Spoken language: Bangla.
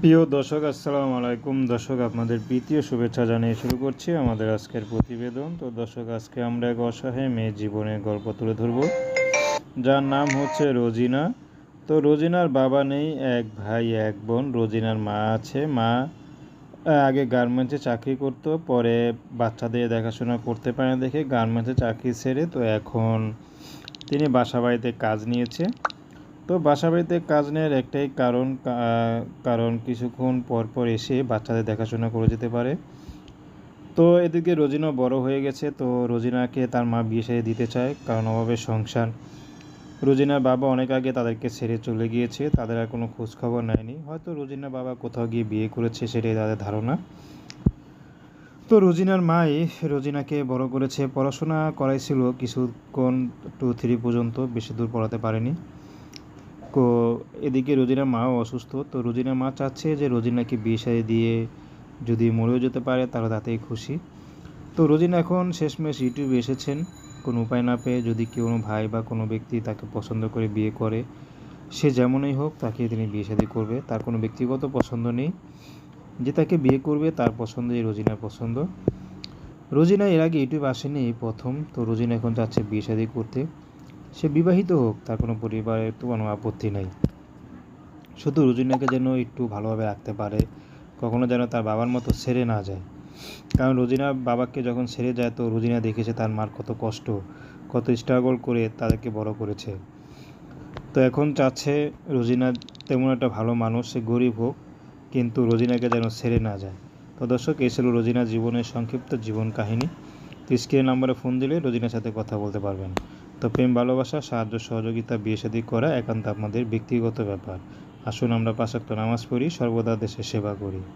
প্রিয় দর্শক, আসসালামু আলাইকুম। দর্শক, আপনাদের প্রীতীয় শুভেচ্ছা জানিয়ে শুরু করছি আমাদের আজকের প্রতিবেদন। তো দর্শক, আজকে আমরা এক অসহায় মেয়ের জীবনের গল্প তুলে ধরব। যার নাম হচ্ছে রোজিনা। তো রোজিনার বাবা নেই, এক ভাই, এক বোন। রোজিনার মা আছে। মা আগে গার্মেন্টসে চাকরি করতো, পরে বাচ্চাদের দেখাশোনা করতে পারে দেখে গার্মেন্টসে চাকরি ছেড়ে তো এখন তিনি বাসা বাড়িতে কাজ নিয়েছে। তো বাসা বাড়িতে কাজ নেওয়ার একটাই কারণ কারণ কিছুক্ষণ পর পর এসে বাচ্চাদের দেখাশোনা করে যেতে পারে। তো এদিকে রোজিনা বড় হয়ে গেছে, তো রোজিনাকে তার মা বিয়ে সাথে দিতে চায় কারণ অভাবে সংসার। রোজিনার বাবা অনেক আগে তাদেরকে ছেড়ে চলে গিয়েছে, তাদের আর কোনো খোঁজখবর নেয়নি। হয়তো রোজিনার বাবা কোথাও গিয়ে বিয়ে করেছে সেটাই তাদের ধারণা। তো রোজিনার মাই রোজিনাকে বড় করেছে, পড়াশোনা করাইছিল কিছুক্ষণ টু থ্রি পর্যন্ত, বেশি দূর পড়াতে পারেনি। তো এদিকে রোজিনার মাও অসুস্থ, তো রোজিনার মা চাচ্ছে যে রোজিনাকে বিয়ে সাথে দিয়ে যদি মরেও যেতে পারে, তাহলে তাতেই খুশি। তো রোজিনা এখন শেষমেশ ইউটিউবে এসেছেন। কোনো উপায় না পেয়ে যদি কোনো ভাই বা কোনো ব্যক্তি তাকে পছন্দ করে বিয়ে করে, সে যেমনই হোক তাকে তিনি বিয়ে শাদী করবে। তার কোনো ব্যক্তিগত পছন্দ নেই। যে তাকে বিয়ে করবে, তার পছন্দই রোজিনার পছন্দ। রোজিনা এর আগে ইউটিউব আসেনি প্রথম, তো রোজিনা এখন যাচ্ছে বিয়ে শাদী করতে। সে বিবাহিত হোক, তার কোনো পরিবারের তো কোনো আপত্তি নেই। শুধু রোজিনাকে যেন একটু ভালোভাবে রাখতে পারে, কখনো যেন তার বাবার মতো ছেড়ে না যায়। কারণ রোজিনা বাবাকে যখন ছেড়ে যায়, তো রোজিনা দেখেছে তার মার কত কষ্ট, কত স্ট্রাগল করে তাদেরকে বড় করেছে। তো এখন চাচ্ছে রোজিনা তেমন একটা ভালো মানুষ, সে গরিব হোক, কিন্তু রোজিনাকে যেন ছেড়ে না যায়। তো দর্শক, এই ছিল রোজিনার জীবনের সংক্ষিপ্ত জীবন কাহিনী। তো স্ক্রিন নাম্বারে ফোন দিলে রোজিনার সাথে কথা বলতে পারবেন। তো প্রেম, ভালোবাসা, সাহায্য, সহযোগিতা, বিয়ে শাদী করা একান্ত আমাদের ব্যক্তিগত ব্যাপার। আসুন আমরা পাশাক্ত নামাজ পড়ি, সর্বদা দেশের সেবা করি।